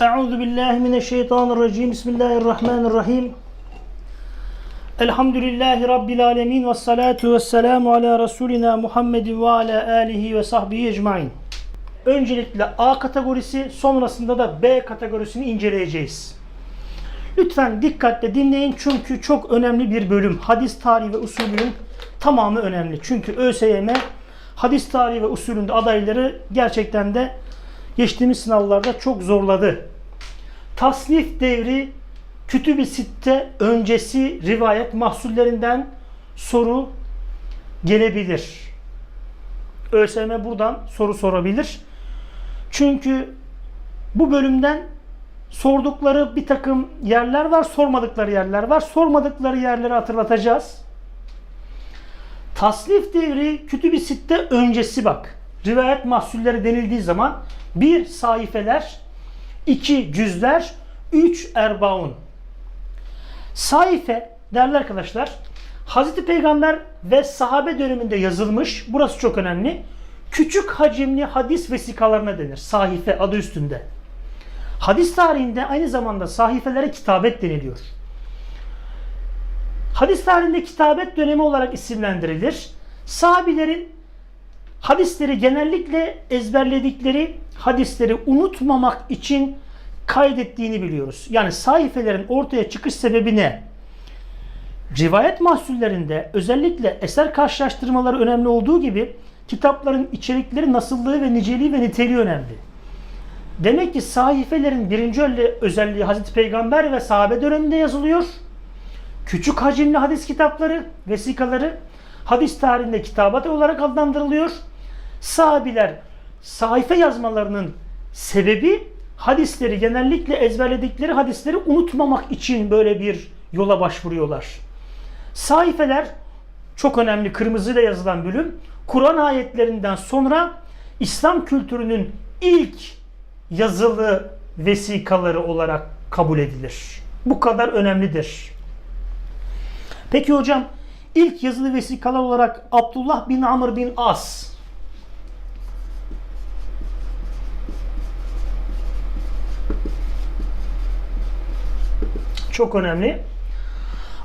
Euzu billahi mineşşeytanirracim. Bismillahirrahmanirrahim. Elhamdülillahi rabbil alamin ve salatu vesselamu ala rasulina Muhammedin ve ala alihi ve sahbihi ecmaîn. Öncelikle A kategorisi, sonrasında da B kategorisini inceleyeceğiz. Lütfen dikkatle dinleyin çünkü çok önemli bir bölüm. Hadis tarihi ve usulünün tamamı önemli. Çünkü ÖSYM hadis tarihi ve usulünde adayları gerçekten de geçtiğimiz sınavlarda çok zorladı. Tasnif devri Kütüb-i Sitte öncesi rivayet mahsullerinden soru gelebilir. ÖSYM buradan soru sorabilir. Çünkü bu bölümden sordukları bir takım yerler var, sormadıkları yerler var. Sormadıkları yerleri hatırlatacağız. Tasnif devri Kütüb-i Sitte öncesi bak. Rivayet mahsulleri denildiği zaman bir sayfeler, iki cüzler, üç erbaun. Sayfe değerli arkadaşlar Hazreti Peygamber ve sahabe döneminde yazılmış. Burası çok önemli. Küçük hacimli hadis vesikalarına denir. Sahife adı üstünde. Hadis tarihinde aynı zamanda sahifelere kitabet deniliyor. Hadis tarihinde kitabet dönemi olarak isimlendirilir. Sahabilerin hadisleri genellikle ezberledikleri hadisleri unutmamak için kaydettiğini biliyoruz. Yani sayfelerin ortaya çıkış sebebi ne? Rivayet mahsullerinde özellikle eser karşılaştırmaları önemli olduğu gibi kitapların içerikleri nasıllığı ve niceliği ve niteliği önemli. Demek ki sahifelerin birinci özelliği Hazreti Peygamber ve sahabe döneminde yazılıyor. Küçük hacimli hadis kitapları, vesikaları hadis tarihinde kitabat olarak adlandırılıyor. Sahabiler sayfa yazmalarının sebebi hadisleri genellikle ezberledikleri hadisleri unutmamak için böyle bir yola başvuruyorlar. Sayfeler çok önemli kırmızıyla yazılan bölüm. Kur'an ayetlerinden sonra İslam kültürünün ilk yazılı vesikaları olarak kabul edilir. Bu kadar önemlidir. Peki hocam ilk yazılı vesikalar olarak Abdullah bin Amr bin As çok önemli.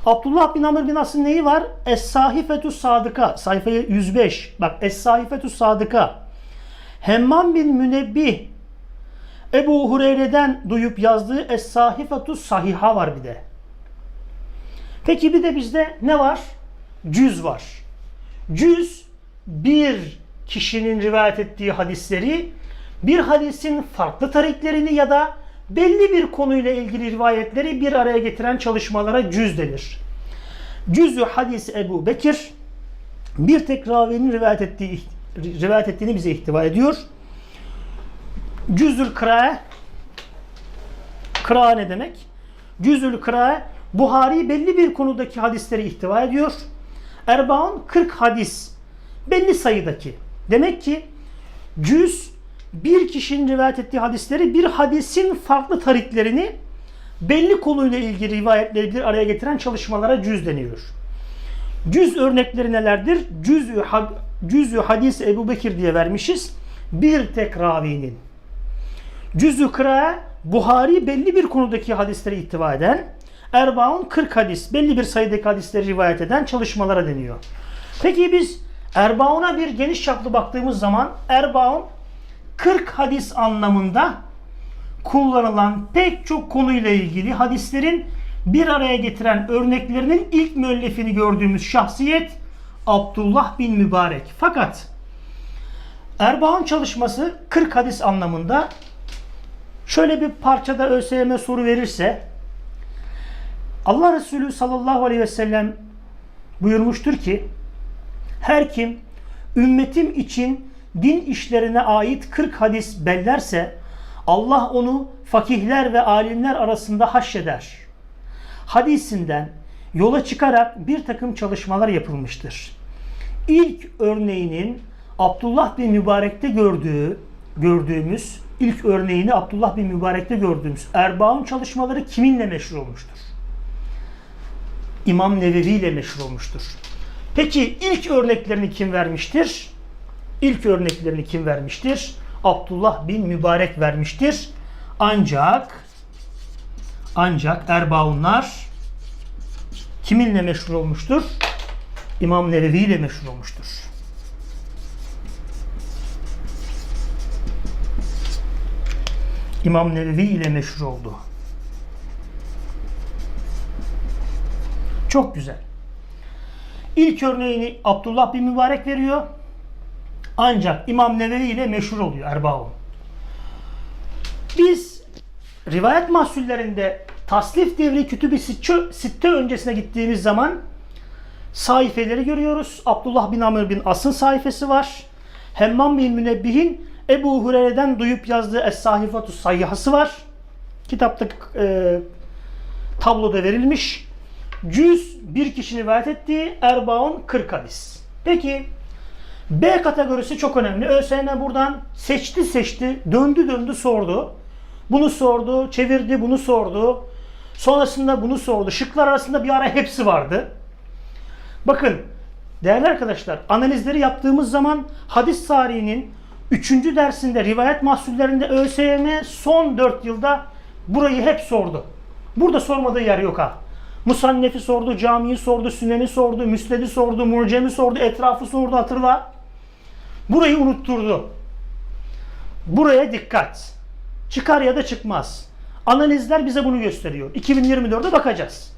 Abdullah bin Amr bin As'ın neyi var? Es-Sahifetü Sadıka. Sayfa 105. Bak Es-Sahifetü Sadıka. Hemmam bin Münebbih Ebu Hureyre'den duyup yazdığı Es-Sahifetü Sahiha var bir de. Peki bir de bizde ne var? Cüz var. Cüz bir kişinin rivayet ettiği hadisleri bir hadisin farklı tariklerini ya da belli bir konuyla ilgili rivayetleri bir araya getiren çalışmalara cüz denir. Cüzü hadis Ebu Bekir bir tek ravinin rivayet ettiği rivayet ettiğini bize ihtiva ediyor. Cüzül kırae kıra ne demek? Cüzül kırae Buhari belli bir konudaki hadisleri ihtiva ediyor. Erbaun 40 hadis belli sayıdaki. Demek ki cüz bir kişinin rivayet ettiği hadisleri bir hadisin farklı tariklerini belli konuyla ilgili rivayetleri bir araya getiren çalışmalara cüz deniyor. Cüz örnekleri nelerdir? Cüzü, had, cüzü hadis Ebu Bekir diye vermişiz. Bir tek ravinin. Cüzü kıra Buhari belli bir konudaki hadisleri ihtiva eden, Erbaun 40 hadis, belli bir sayıdaki hadisleri rivayet eden çalışmalara deniyor. Peki biz Erbaun'a bir geniş çaplı baktığımız zaman Erbaun 40 hadis anlamında kullanılan pek çok konuyla ilgili hadislerin bir araya getiren örneklerinin ilk müellifini gördüğümüz şahsiyet Abdullah bin Mübarek. Fakat Erbaun çalışması 40 hadis anlamında şöyle bir parçada ÖSYM soru verirse Allah Resulü sallallahu aleyhi ve sellem buyurmuştur ki her kim ümmetim için din işlerine ait 40 hadis bellerse Allah onu fakihler ve alimler arasında haşreder. Hadisinden yola çıkarak bir takım çalışmalar yapılmıştır. İlk örneğinin Abdullah bin Mübarek'te gördüğü, gördüğümüz, ilk örneğini Abdullah bin Mübarek'te gördüğümüz Erbaun çalışmaları kiminle meşhur olmuştur? İmam Nevevi ile meşhur olmuştur. Peki ilk örneklerini kim vermiştir? İlk örneklerini kim vermiştir? Abdullah bin Mübarek vermiştir. Ancak ancak Erbaunlar kiminle meşhur olmuştur? İmam Nevevi ile meşhur olmuştur. İmam Nevevi ile meşhur oldu. Çok güzel. İlk örneğini Abdullah bin Mübarek veriyor. Ancak İmam Nevevi ile meşhur oluyor Erbaun. Biz rivayet mahsullerinde tasnif devri kütüb-i sitte, öncesine gittiğimiz zaman sayfeleri görüyoruz. Abdullah bin Amr bin As'ın sayfası var. Hemmam bin Münebbih'in Ebu Hureyre'den duyup yazdığı Es-Sahifatu Sayyahası var. Kitapta e, tabloda verilmiş. Cüz bir kişi rivayet ettiği Erbaun 40 hadis. Peki B kategorisi çok önemli. ÖSYM buradan seçti seçti, döndü döndü sordu. Bunu sordu, çevirdi, bunu sordu. Sonrasında bunu sordu. Şıklar arasında bir ara hepsi vardı. Bakın değerli arkadaşlar analizleri yaptığımız zaman hadis tarihinin 3. dersinde rivayet mahsullerinde ÖSYM son 4 yılda burayı hep sordu. Burada sormadığı yer yok ha. Musannefi sordu, camiyi sordu, süneni sordu, müsledi sordu, mucemi sordu, etrafı sordu hatırla. Burayı unutturdu. Buraya dikkat. Çıkar ya da çıkmaz. Analizler bize bunu gösteriyor. 2024'e bakacağız.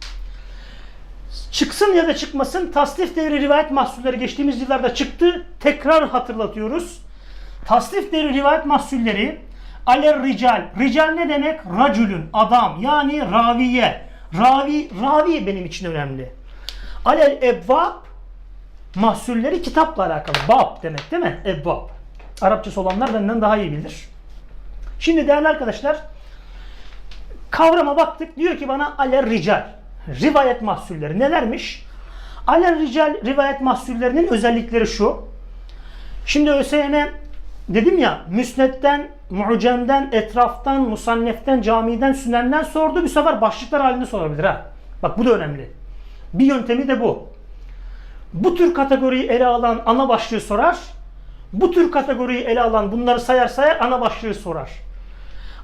Çıksın ya da çıkmasın tasnif devri rivayet mahsulleri geçtiğimiz yıllarda çıktı. Tekrar hatırlatıyoruz. Tasnif devri rivayet mahsulleri aler rical. Rical ne demek? Racülün, adam yani raviye. Ravi, ravi benim için önemli. Alel ebvab mahsulleri kitapla alakalı. Bab demek değil mi? Ebvab. Arapçası olanlar benden daha iyi bilir. Şimdi değerli arkadaşlar kavrama baktık. Diyor ki bana aler rical. Rivayet mahsulleri nelermiş? Aler rical rivayet mahsullerinin özellikleri şu. Şimdi ÖSYM dedim ya müsnetten, mucemden, etraftan, musanneften, camiden, sünenden sordu. Bu sefer başlıklar halinde sorabilir ha. Bak bu da önemli. Bir yöntemi de bu. Bu tür kategoriyi ele alan ana başlığı sorar. Bu tür kategoriyi ele alan bunları sayar sayar ana başlığı sorar.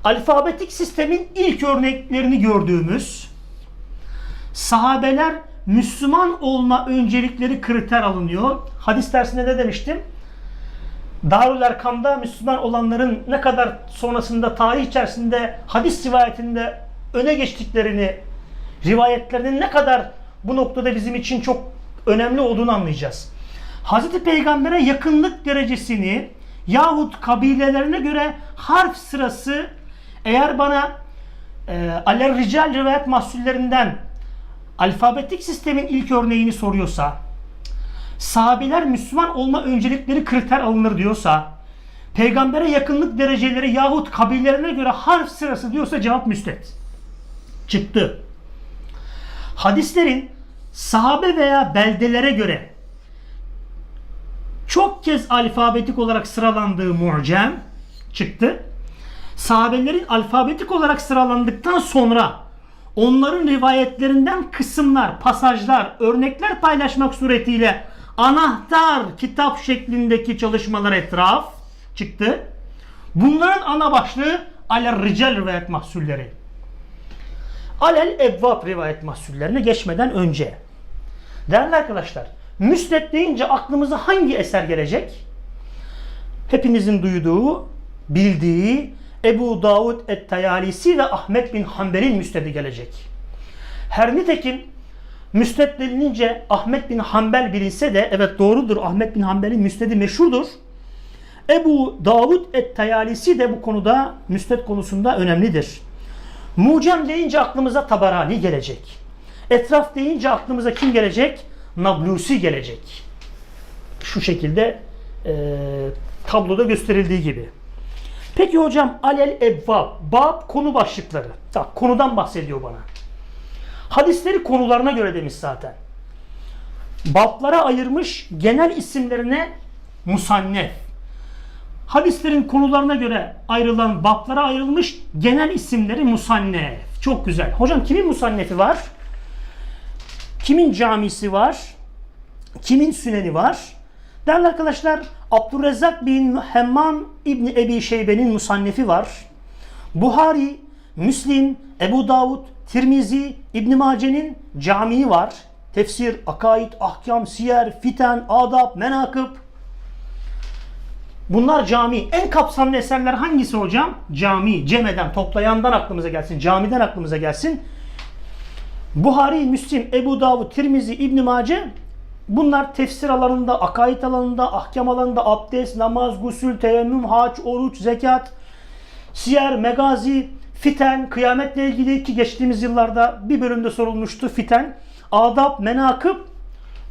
Alfabetik sistemin ilk örneklerini gördüğümüz sahabeler Müslüman olma öncelikleri kriter alınıyor. Hadis dersinde ne demiştim? Darül Erkam'da Müslüman olanların ne kadar sonrasında tarih içerisinde hadis rivayetinde öne geçtiklerini, rivayetlerinin ne kadar bu noktada bizim için çok önemli olduğunu anlayacağız. Hazreti Peygamber'e yakınlık derecesini yahut kabilelerine göre harf sırası eğer bana e, aler rical rivayet mahsullerinden alfabetik sistemin ilk örneğini soruyorsa sahabiler Müslüman olma öncelikleri kriter alınır diyorsa peygambere yakınlık dereceleri yahut kabilelerine göre harf sırası diyorsa cevap müstet. Çıktı. Hadislerin sahabe veya beldelere göre çok kez alfabetik olarak sıralandığı mucem çıktı. Sahabelerin alfabetik olarak sıralandıktan sonra onların rivayetlerinden kısımlar, pasajlar, örnekler paylaşmak suretiyle anahtar kitap şeklindeki çalışmalar etraf çıktı. Bunların ana başlığı alel rical rivayet mahsulleri. Alel evvab rivayet mahsullerine geçmeden önce. Değerli arkadaşlar, müsned deyince aklımıza hangi eser gelecek? Hepinizin duyduğu, bildiği Ebu Davud et-Tayalisi ve Ahmet bin Hanbel'in müsnedi gelecek. Her nitekim müsned denilince Ahmet bin Hanbel bilinse de evet doğrudur Ahmet bin Hanbel'in müsnedi meşhurdur. Ebu Davud et-Tayalisi de bu konuda müsned konusunda önemlidir. Mucem deyince aklımıza Tabarani gelecek. Etraf deyince aklımıza kim gelecek? Nablusi gelecek. Şu şekilde e, tabloda gösterildiği gibi. Peki hocam alel ebvab, bab konu başlıkları. Bak konudan bahsediyor bana. Hadisleri konularına göre demiş zaten. Bablara ayırmış genel isimlerine musannef. Hadislerin konularına göre ayrılan bablara ayrılmış genel isimleri musannef. Çok güzel. Hocam kimin musannefi var? Kimin camisi var? Kimin süneni var? Değerli arkadaşlar Abdurrezzak bin Hemmam İbni Ebi Şeybe'nin musannefi var. Buhari, Müslim, Ebu Davud, Tirmizi, İbn Mace'nin camii var. Tefsir, akaid, ahkam, siyer, fiten, adab, menakıb. Bunlar cami. En kapsamlı eserler hangisi hocam? Cami. Cemeden, toplayandan aklımıza gelsin. Camiden aklımıza gelsin. Buhari, Müslim, Ebu Davud, Tirmizi, İbn Mace bunlar tefsir alanında, akaid alanında, ahkam alanında abdest, namaz, gusül, teyemmüm, hac, oruç, zekat, siyer, megazi, fiten, kıyametle ilgili ki geçtiğimiz yıllarda bir bölümde sorulmuştu fiten, adab, menakıb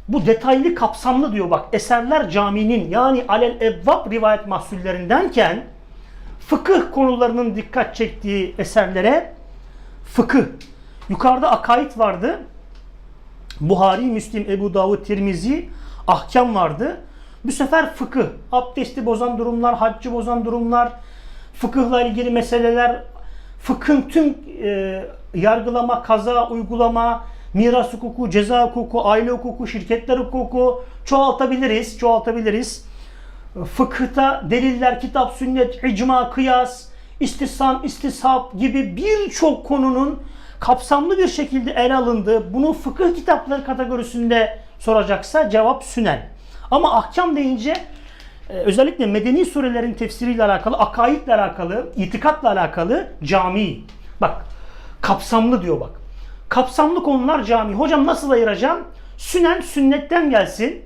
bu detaylı kapsamlı diyor bak eserler caminin yani alel evvab rivayet mahsullerindenken fıkıh konularının dikkat çektiği eserlere fıkıh. Yukarıda akaid vardı. Buhari, Müslim, Ebu Davud, Tirmizi, ahkam vardı. Bu sefer fıkıh, abdesti bozan durumlar, haccı bozan durumlar, fıkıhla ilgili meseleler, fıkhın tüm e, yargılama, kaza, uygulama, miras hukuku, ceza hukuku, aile hukuku, şirketler hukuku çoğaltabiliriz, çoğaltabiliriz. Fıkıhta deliller, kitap, sünnet, icma, kıyas, istisam, istishab gibi birçok konunun kapsamlı bir şekilde ele alındığı, bunu fıkıh kitapları kategorisinde soracaksa cevap sünen. Ama ahkam deyince özellikle medeni surelerin tefsiriyle alakalı, akaidle alakalı, itikatla alakalı cami. Bak kapsamlı diyor bak. Kapsamlı konular cami. Hocam nasıl ayıracağım? Sünen sünnetten gelsin.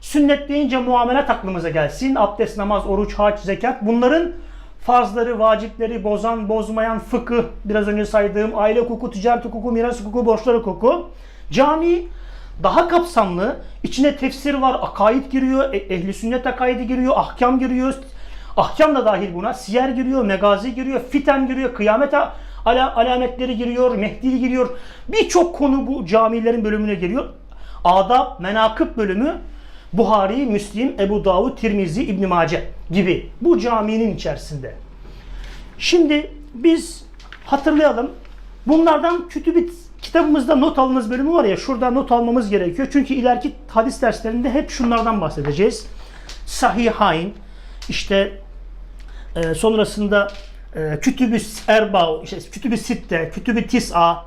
Sünnet deyince muamelat aklımıza gelsin. Abdest, namaz, oruç, hac, zekat. Bunların farzları, vacipleri bozan, bozmayan fıkıh, biraz önce saydığım aile hukuku, ticaret hukuku, miras hukuku, borçlar hukuku. Cami daha kapsamlı. İçine tefsir var, akaid giriyor, e- ehli sünnet akaidi giriyor, ahkam giriyor. Ahkam da dahil buna. Siyer giriyor, megazi giriyor, fiten giriyor, kıyamet ala- alametleri giriyor, Mehdi giriyor. Birçok konu bu camilerin bölümüne giriyor. Adab, menakıb bölümü Buhari, Müslim, Ebu Davud, Tirmizi, İbn Mace gibi bu caminin içerisinde. Şimdi biz hatırlayalım. Bunlardan kütübü kitabımızda not alınız bölümü var ya şurada not almamız gerekiyor. Çünkü ileriki hadis derslerinde hep şunlardan bahsedeceğiz. Sahihayn, işte e, sonrasında e, kütübü erba, işte kütübü sitte, kütübü tis'a,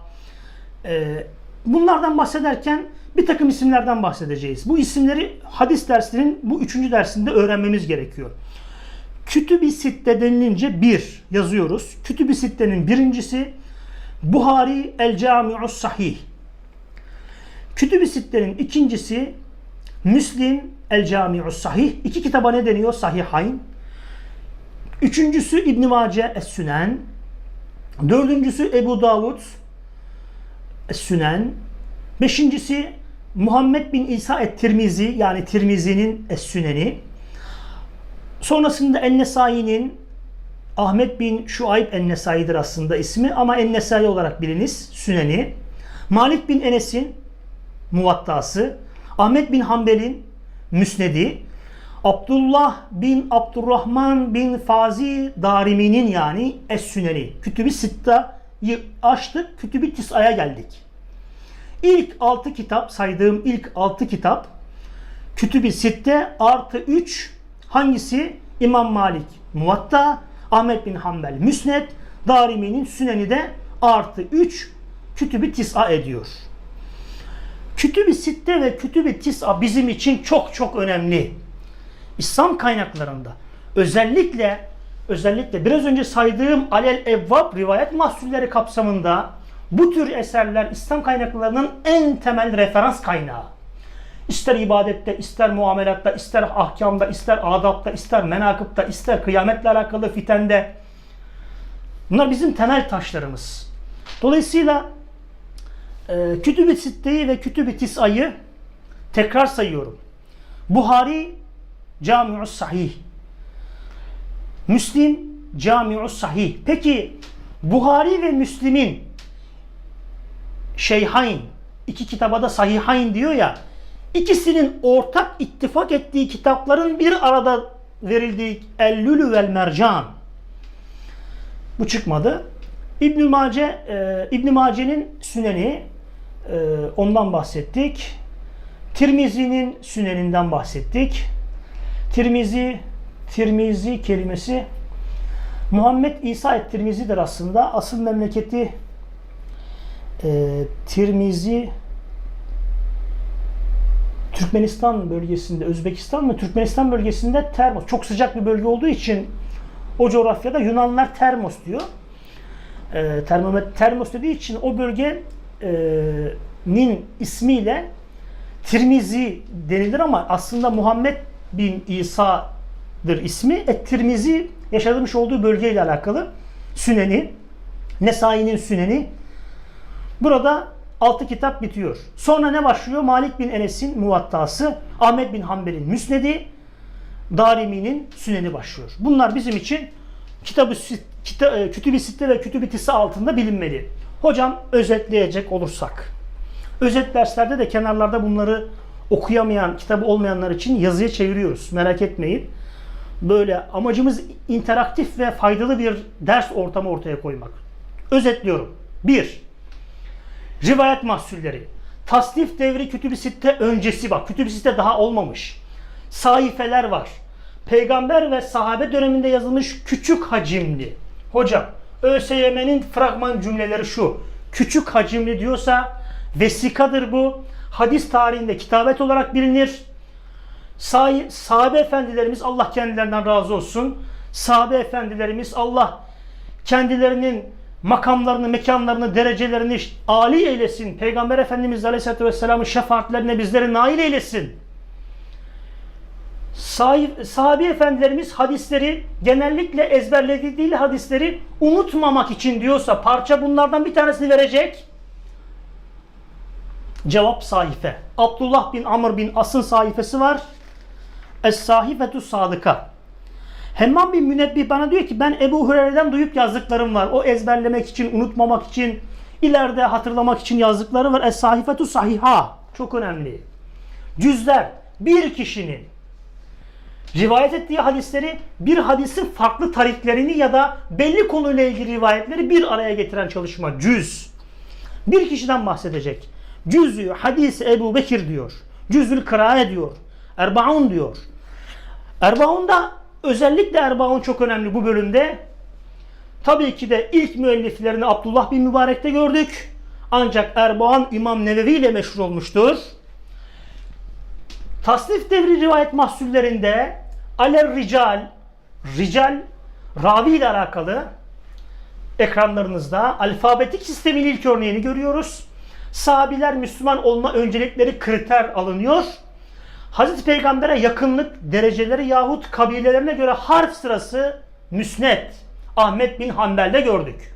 e, bunlardan bahsederken bir takım isimlerden bahsedeceğiz. Bu isimleri hadis dersinin bu üçüncü dersinde öğrenmemiz gerekiyor. Kütüb-i Sitte denilince bir yazıyoruz. Kütüb-i Sitte'nin birincisi Buhari El Cami'us Sahih. Kütüb-i Sitte'nin ikincisi Müslim El Cami'us Sahih. İki kitaba ne deniyor? Sahihayn. Üçüncüsü İbn Mace Es-Sünen. Dördüncüsü Ebu Davud Es-Sünen. Beşincisi Muhammed bin İsa et-Tirmizi yani Tirmizi'nin Es-Süneni. Sonrasında En-Nesai'nin Ahmet bin Şuayb En-Nesai'dir aslında ismi ama En-Nesai olarak biliniz Süneni. Malik bin Enes'in Muvattası. Ahmet bin Hanbel'in Müsnedi. Abdullah bin Abdurrahman bin Fazi Darimi'nin yani Es-Süneni. Kütüb-i Sitta'yı açtık. Kütüb-i Tis'a'ya geldik. İlk 6 kitap saydığım ilk 6 kitap Kütüb-i Sitte artı 3 hangisi? İmam Malik Muvatta, Ahmet bin Hanbel Müsned, Darimi'nin Süneni de artı 3 Kütüb-i Tis'a ediyor. Kütüb-i Sitte ve Kütüb-i Tis'a bizim için çok çok önemli. İslam kaynaklarında özellikle özellikle biraz önce saydığım Alel Evvab rivayet mahsulleri kapsamında bu tür eserler İslam kaynaklarının en temel referans kaynağı. İster ibadette, ister muamelatta, ister ahkamda, ister adapta, ister menakıpta, ister kıyametle alakalı fitende. Bunlar bizim temel taşlarımız. Dolayısıyla e, Kütüb-i Sitte'yi ve Kütüb-i Tis'a'yı tekrar sayıyorum. Buhari Cami'us Sahih. Müslim Cami'us Sahih. Peki Buhari ve Müslim'in Şeyhayn iki kitaba da Sahihayn diyor ya ikisinin ortak ittifak ettiği kitapların bir arada verildiği El-Lülü vel Mercan. Bu çıkmadı. İbn Mace e, İbn Mace'nin Süneni e, ondan bahsettik. Tirmizi'nin Süneninden bahsettik. Tirmizi Tirmizi kelimesi Muhammed İsa et Tirmizi'dir aslında. Asıl memleketi e, Tirmizi Türkmenistan bölgesinde, Özbekistan ve Türkmenistan bölgesinde Termos. Çok sıcak bir bölge olduğu için o coğrafyada Yunanlılar Termos diyor. E, termomet Termos dediği için o bölgenin ismiyle Tirmizi denilir ama aslında Muhammed bin İsa'dır ismi. Et Tirmizi yaşamış olduğu bölgeyle alakalı. Süneni, Nesai'nin Süneni. Burada altı kitap bitiyor. Sonra ne başlıyor? Malik bin Enes'in Muvattası, Ahmet bin Hanbel'in Müsnedi, Darimi'nin Süneni başlıyor. Bunlar bizim için kitabı kita, e, Kütüb-i Sitte ve Kütüb-i Tisa altında bilinmeli. Hocam özetleyecek olursak. Özet derslerde de kenarlarda bunları okuyamayan, kitabı olmayanlar için yazıya çeviriyoruz. Merak etmeyin. Böyle amacımız interaktif ve faydalı bir ders ortamı ortaya koymak. Özetliyorum. 1. Rivayet mahsulleri. Tasnif devri Sitte öncesi bak. Sitte daha olmamış. Sayfeler var. Peygamber ve sahabe döneminde yazılmış küçük hacimli. Hocam ÖSYM'nin fragman cümleleri şu. Küçük hacimli diyorsa vesikadır bu. Hadis tarihinde kitabet olarak bilinir. Sah- sahabe efendilerimiz Allah kendilerinden razı olsun. Sahabe efendilerimiz Allah kendilerinin makamlarını, mekanlarını, derecelerini âli eylesin. Peygamber Efendimiz Aleyhisselatü Vesselam'ın şefaatlerine bizleri nail eylesin. Sahabi efendilerimiz hadisleri genellikle ezberlediği hadisleri unutmamak için diyorsa parça bunlardan bir tanesini verecek. Cevap sahife. Abdullah bin Amr bin As'ın sahifesi var. Es-Sahifetü Sadıka. Hemmam bin Münebbih bana diyor ki ben Ebu Hureyre'den duyup yazdıklarım var. O ezberlemek için, unutmamak için, ileride hatırlamak için yazdıkları var. Es-Sahifetü Sahiha. Çok önemli. Cüzler bir kişinin rivayet ettiği hadisleri bir hadisin farklı tariklerini ya da belli konuyla ilgili rivayetleri bir araya getiren çalışma. Cüz. Bir kişiden bahsedecek. Cüzü hadis Ebu Bekir diyor. Cüzül kırae diyor. Erbaun diyor. Erbaun'da özellikle Erbaun çok önemli bu bölümde. Tabii ki de ilk müelliflerini Abdullah bin Mübarek'te gördük. Ancak Erbaun İmam Nevevi ile meşhur olmuştur. Tasnif devri rivayet mahsullerinde aler rical, rical ravi ile alakalı ekranlarınızda alfabetik sistemin ilk örneğini görüyoruz. Sahabiler Müslüman olma öncelikleri kriter alınıyor. Hazreti Peygamber'e yakınlık dereceleri yahut kabilelerine göre harf sırası müsnet. Ahmet bin Hanbel'de gördük.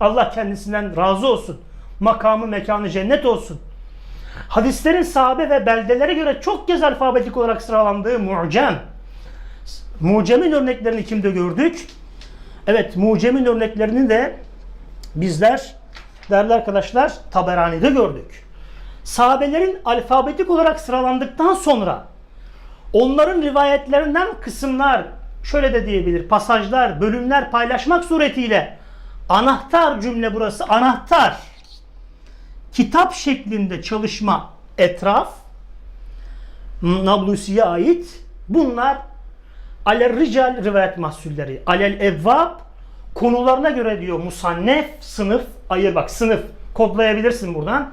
Allah kendisinden razı olsun. Makamı mekanı cennet olsun. Hadislerin sahabe ve beldelere göre çok kez alfabetik olarak sıralandığı mucem. Mucemin örneklerini kimde gördük? Evet, mucemin örneklerini de bizler değerli arkadaşlar Taberani'de gördük. Sahabelerin alfabetik olarak sıralandıktan sonra onların rivayetlerinden kısımlar şöyle de diyebilir pasajlar, bölümler paylaşmak suretiyle anahtar cümle burası anahtar. Kitap şeklinde çalışma etraf Nablusi'ye ait. Bunlar alel rical rivayet mahsulleri. Alel evvab konularına göre diyor musannef sınıf ayır. Bak sınıf kodlayabilirsin buradan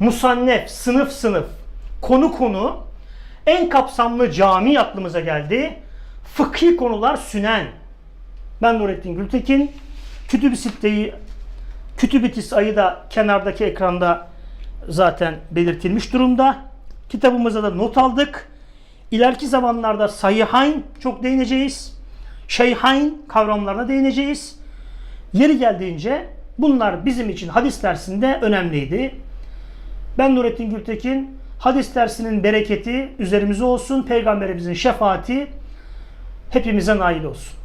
musannef sınıf sınıf konu konu en kapsamlı cami aklımıza geldi fıkhi konular sünen ben Nurettin Gültekin Kütüb-i Sitte'yi Kütüb-i Tisa'yı da kenardaki ekranda zaten belirtilmiş durumda. Kitabımıza da not aldık. İleriki zamanlarda Sahihayn çok değineceğiz. Şeyhayn kavramlarına değineceğiz. Yeri geldiğince bunlar bizim için hadis dersinde önemliydi. Ben Nurettin Gültekin. Hadis dersinin bereketi üzerimize olsun. Peygamberimizin şefaati hepimize nail olsun.